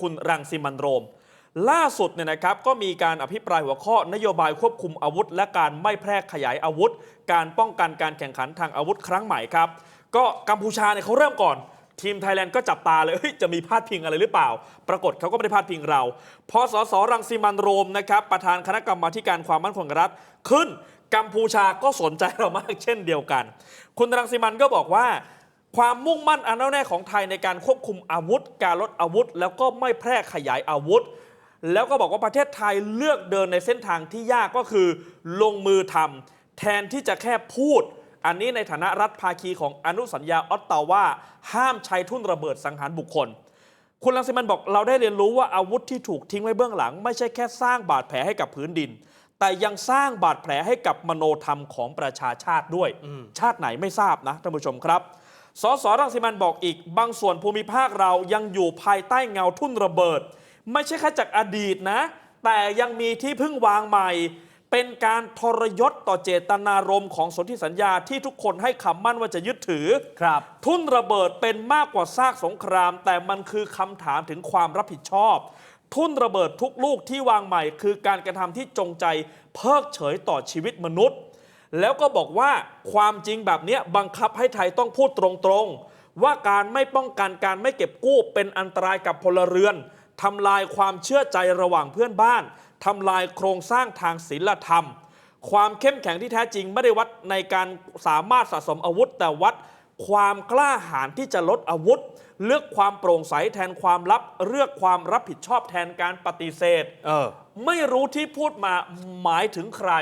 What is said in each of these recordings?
คุณรังสิมันโรม ล่าสุดเนี่ยนะครับก็มีการอภิปรายหัวข้อนโยบายควบคุมอาวุธ และการไม่แพร่ขยายอาวุธ การป้องกันการแข่งขันทางอาวุธครั้งใหม่ครับ ก็กัมพูชาเนี่ยเขาเริ่มก่อนทีมไทยแลนด์ก็จับตาเลยเฮ้ยจะมีพาดพิงอะไรหรือเปล่า ปรากฏเขาก็ไม่ได้พาดพิงเรา พอสสรังสิมันโรมนะครับ ประธานคณะกรรมาการความมั่นคงรัฐ ขึ้นกัมพูชาก็สนใจเรามากเช่นเดียวกัน คุณรังสิมันก็บอกว่า ความมุ่งมั่นอันแน่วแน่ของไทยในการควบคุมอาวุธ การลดอาวุธ แล้วก็ไม่แพร่ขยายอาวุธ แล้วก็บอกว่าประเทศไทยเลือกเดินในเส้นทางที่ยากก็คือ ลงมือทำแทนที่จะแค่พูด อันนี้ในฐานะรัฐภาคีของอนุสัญญาออตตาวาห้ามใช้ทุ่นระเบิดสังหารบุคคล คุณลังสิมันต์บอกเราได้เรียนรู้ว่าอาวุธที่ถูกทิ้งไว้เบื้องหลัง ไม่ใช่แค่สร้างบาดแผลให้กับพื้นดิน แต่ยังสร้างบาดแผลให้กับมโนธรรมของประชาชาติด้วย ชาติไหนไม่ทราบนะท่านผู้ชมครับ สสรังสิมันต์บอกอีก บางส่วนภูมิภาคเรายังอยู่ภายใต้เงาทุ่นระเบิด ไม่ใช่แค่จากอดีตนะ แต่ยังมีที่พึ่งวางใหม่ เป็นการทรยศต่อเจตนารมณ์ของสนธิสัญญาที่ทุกคนให้คำมั่นว่าจะยึดถือ ครับ ทุ่นระเบิดเป็นมากกว่าซากสงคราม แต่มันคือคำถามถึงความรับผิดชอบ ทุ่นระเบิดทุกลูกที่วางใหม่ คือการกระทำที่จงใจเพิกเฉยต่อชีวิตมนุษย์ แล้วก็บอกว่าความจริงแบบเนี้ยบังคับให้ไทยต้องพูดตรงๆ ว่าการไม่ป้องกันการไม่เก็บกู้เป็นอันตรายกับพลเรือนทำลายความเชื่อใจระหว่างเพื่อนบ้านทำลายโครงสร้างทางศีลธรรม ความเข้มแข็งที่แท้จริงไม่ได้วัดในการสามารถสะสมอาวุธ แต่วัดความกล้าหาญที่จะลดอาวุธ เลือกความโปร่งใสแทนความลับ เลือกความรับผิดชอบแทนการปฏิเสธ เออ ไม่รู้ที่พูดมาหมายถึงใคร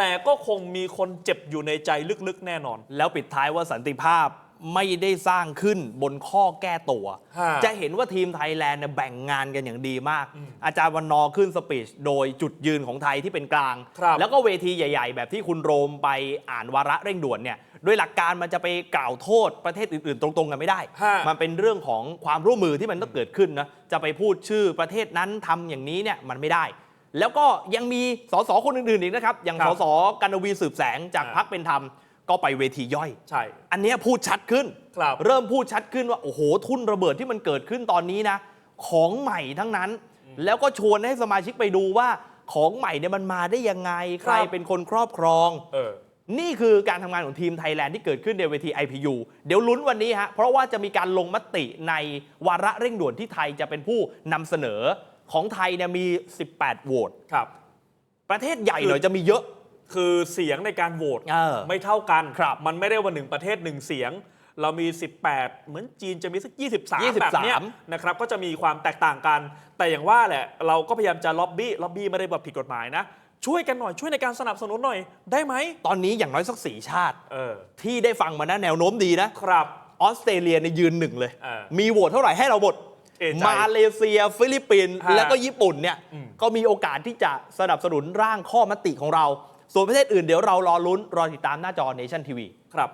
แต่ก็คงมีคนเจ็บอยู่ในใจลึกๆ แน่นอน แล้วปิดท้ายว่าสันติภาพไม่ได้สร้างขึ้นบนข้อแก้ตัว ฮะจะเห็นว่าทีมไทยแลนด์เนี่ยแบ่งงานกันอย่างดีมากอาจารย์วันนอร์ขึ้นสปีชโดยจุดยืนของไทยที่เป็นกลาง ครับแล้วก็เวทีใหญ่ ๆ แบบที่คุณโรมไปอ่านวาระเร่งด่วนเนี่ยโดยหลักการมันจะไปกล่าวโทษประเทศอื่นๆ ตรงๆ กันไม่ได้ ฮะ มันเป็นเรื่องของความร่วมมือที่มันต้องเกิดขึ้นนะจะไปพูดชื่อประเทศนั้นทำอย่างนี้เนี่ยมันไม่ได้ แล้วก็ยังมีสสคนอื่นๆอีกนะครับ อย่างครัสบ สกันวีสืบแสงจากอ่าพักเป็นธรรม ก็ไปเวทีย่อย ใช่ อันเนี้ยพูดชัดขึ้น ครับเริ่มพูดชัดขึ้นว่า โอ้โห ทุ่นระเบิดที่มันเกิดขึ้นตอนนี้นะ ของใหม่ทั้งนั้น แล้วก็ชวนให้สมาชิกไปดูว่าของใหม่เนี่ยมันมาได้ยังไง ใครครับ เป็นคนครอบครอง เออ นี่คือการทำงานของทีมไทยแลนด์ที่เกิดขึ้นในเวที IPU เดี๋ยวลุ้นวันนี้ฮะ เพราะว่าจะมีการลงมติในวาระเร่งด่วนที่ไทยจะเป็นผู้นำเสนอ ของไทยเนี่ยมี 18 โหวตครับ ประเทศใหญ่หน่อยจะมีเยอะ คือเสียงในการโหวตเออไม่เท่ากันครับมันไม่ได้ว่าหนึ่งประเทศหนึ่งเสียง เรามี 18 เหมือนจีนจะมีสัก 23 23 แบบเนี้ยนะครับ ก็จะมีความแตกต่างกัน แต่อย่างว่าแหละ เราก็พยายามจะล็อบบี้ ล็อบบี้ไม่ได้แบบผิดกฎหมายนะ ช่วยกันหน่อย ช่วยในการสนับสนุนหน่อย ได้ไหม ตอนนี้อย่างน้อยสักสี่ชาติ เออ ที่ได้ฟังมานะแนวโน้มดีนะ ครับ ออสเตรเลียในยยืนหนึ่งเลย เออ มีโหวตเท่าไหร่ให้เราหมด เอะใจมาเลเซีย ฟิลิปปินส์ฮะแล้วก็ญี่ปุ่นเนี่ยอืม ก็มีโอกาสที่จะสนับสนุนร่างข้อมติของเรา ส่วนประเทศอื่นเดี๋ยวเรารอลุ้นรอติดตามหน้าจอ Nation TV ครับ